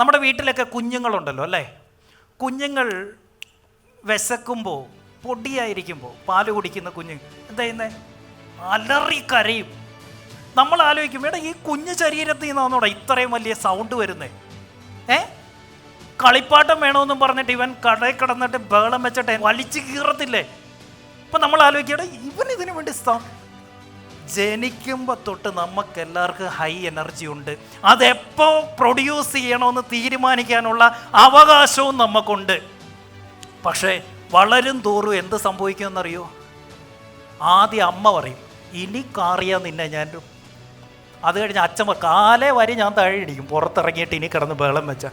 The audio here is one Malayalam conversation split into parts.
നമ്മുടെ വീട്ടിലൊക്കെ കുഞ്ഞുങ്ങളുണ്ടല്ലോ അല്ലേ? കുഞ്ഞുങ്ങൾ വിശക്കുമ്പോൾ പൊടിയായിരിക്കുമ്പോൾ പാൽ കുടിക്കുന്ന കുഞ്ഞ് എന്താ ചെയ്യുന്നത് അലറി കരയും. നമ്മൾ ആലോചിക്കും എടാ ഈ കുഞ്ഞു ശരീരത്തിൽ നിന്നാണോടാ ഇത്രയും വലിയ സൗണ്ട് വരുന്നത് ഏ? കളിപ്പാട്ടം വേണമെന്നും പറഞ്ഞിട്ട് ഇവൻ കടയിൽ കിടന്നിട്ട് ബഹളം വെച്ചിട്ട് വലിച്ചു കീറത്തില്ലേ? അപ്പം നമ്മൾ ആലോചിക്കട ഇവൻ ഇതിനു വേണ്ടി ജനിക്കുമ്പോൾ തൊട്ട് നമുക്ക് എല്ലാവർക്കും ഹൈ എനർജി ഉണ്ട്. അതെപ്പോ പ്രൊഡ്യൂസ് ചെയ്യണമെന്ന് തീരുമാനിക്കാനുള്ള അവകാശവും നമുക്കുണ്ട്. പക്ഷേ വളരും തോറും എന്ത് സംഭവിക്കുമെന്നറിയോ? ആദ്യം അമ്മ പറയും ഇനി കാറിയാ നിന്നെ ഞാൻ അത് കഴിഞ്ഞ് അച്ഛൻ കാലെ വരെ ഞാൻ താഴെ ഇടിക്കും പുറത്തിറങ്ങിയിട്ട് ഇനി കിടന്ന് ബഹളം വെച്ച.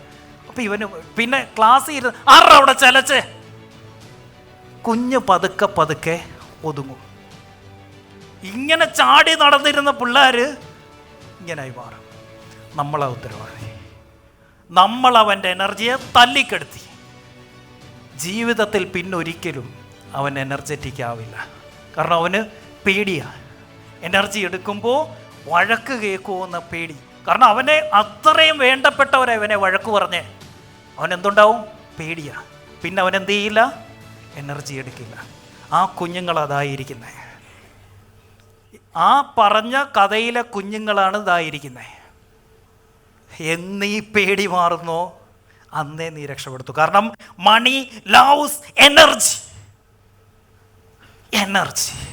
അപ്പം ഇവന് പിന്നെ ക്ലാസ് ഇരുന്ന് ആറവിടെ ചലച്ചേ? കുഞ്ഞ് പതുക്കെ പതുക്കെ ഒതുങ്ങും. ഇങ്ങനെ ചാടി നടന്നിരുന്ന പിള്ളേർ ഇങ്ങനായി മാറും. നമ്മളെ ഉത്തരവാദി. നമ്മൾ അവന്റെ എനർജിയെ തല്ലിക്കെടുത്തി. ജീവിതത്തിൽ പിന്നൊരിക്കലും അവൻ എനർജറ്റിക് ആവില്ല. കാരണം അവന് പേടിയാണ് എനർജി എടുക്കുമ്പോൾ വഴക്ക് കേൾക്കുമോ എന്ന പേടി. കാരണം അവനെ അത്രയും വേണ്ടപ്പെട്ടവരെ അവനെ വഴക്ക് പറഞ്ഞേ. അവൻ എന്തുണ്ടാവും പേടിയാണ് പിന്നെ അവൻ എന്ത് ചെയ്യില്ല? എനർജി എടുക്കില്ല. ആ കുഞ്ഞുങ്ങൾ അതായിരിക്കുന്നത് ആ പറഞ്ഞ കഥയിലെ കുഞ്ഞുങ്ങളാണ് ഇതായിരിക്കുന്നത് എന്നീ പേടി മാറുന്നോ? അന്നേ നീ രക്ഷപ്പെടുത്തു. കാരണം മണി ലൗസ് എനർജി. എനർജി.